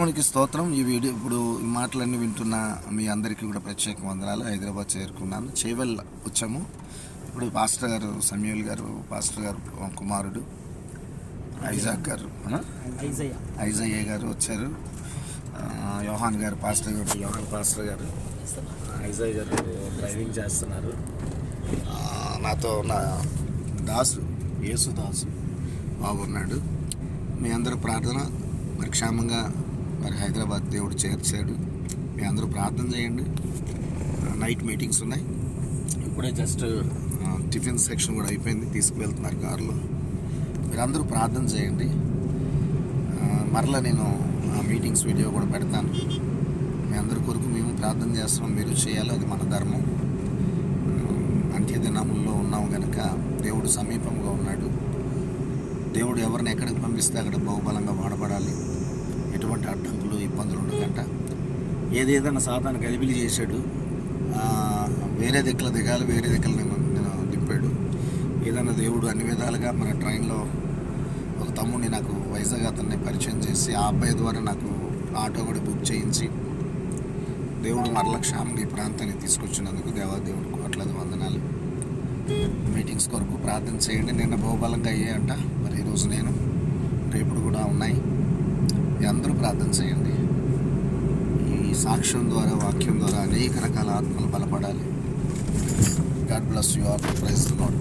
దేవునికి స్తోత్రం. ఈ వీడియో ఇప్పుడు ఈ మాటలన్నీ వింటున్న మీ అందరికీ కూడా ప్రత్యేక వందనాలు. హైదరాబాద్ చేరుకున్నాను. చేవెల్ వచ్చాము. ఇప్పుడు పాస్టర్ గారు సమీల్ గారు పాస్టర్ గారు కుమారుడు ఐజాక్ గారు? ఐజయ్య. ఐజయ్య గారు వచ్చారు. యోహాన్ గారు పాస్టర్ గారు యోహాన్ పాస్టర్ గారు. ఐజయ్ గారు డ్రైవింగ్ చేస్తున్నారు. ఆ, నాతో నా దాసు యేసు దాసు బాగున్నాడు మీ అందరూ ప్రార్థన మరి క్షేమంగా మరి హైదరాబాద్ దేవుడు చేర్చాడు. మీ అందరూ ప్రార్థన చేయండి. నైట్ మీటింగ్స్ ఉన్నాయి. ఇప్పుడే జస్ట్ టిఫిన్ సెక్షన్ కూడా అయిపోయింది. తీసుకువెళ్తున్నారు కారులో. మీరందరూ ప్రార్థన చేయండి. మరలా నేను ఆ మీటింగ్స్ వీడియో కూడా పెడతాను. మీ అందరి కొరకు మేము ప్రార్థన చేస్తున్నాం. మీరు చేయాలి. అది మన ధర్మం. అంత్యదినముల్లో ఉన్నాం కనుక దేవుడు సమీపంగా ఉన్నాడు. దేవుడు ఎవరిని ఎక్కడికి పంపిస్తే అక్కడ బహుబలంగా వాడబడాలి. అడ్డంకులు ఇబ్బందులు ఉండదంట. ఏదేదైనా సాధారణ గలిబిలి చేశాడు వేరే దిక్కుల దిగాలి వేరే దిక్కుల నేను దింపాడు ఏదైనా దేవుడు అన్ని విధాలుగా మన ట్రైన్లో ఒక తమ్ముడిని నాకు వైజాగ్ అతన్ని పరిచయం చేసి ఆ అబ్బాయి ద్వారా నాకు ఆటో కూడా బుక్ చేయించి దేవుడు మరల క్షేమంగా ఈ తీసుకొచ్చినందుకు దేవాదేవుడు కోట్లాది వందనాలు. మీటింగ్స్ కొరకు ప్రార్థన చేయండి. నిన్న బహుబలంగా అయ్యాయంట. మరి ఈరోజు నేను రేపుడు కూడా ఉన్నాయి. అందరూ ప్రార్థన చేయండి. ఈ సాక్ష్యం ద్వారా వాక్యం ద్వారా అనేక రకాల ఆత్మలు బలపడాలి. గాడ్ బ్లస్ యు ఆర్ ప్రైజ్ నాట్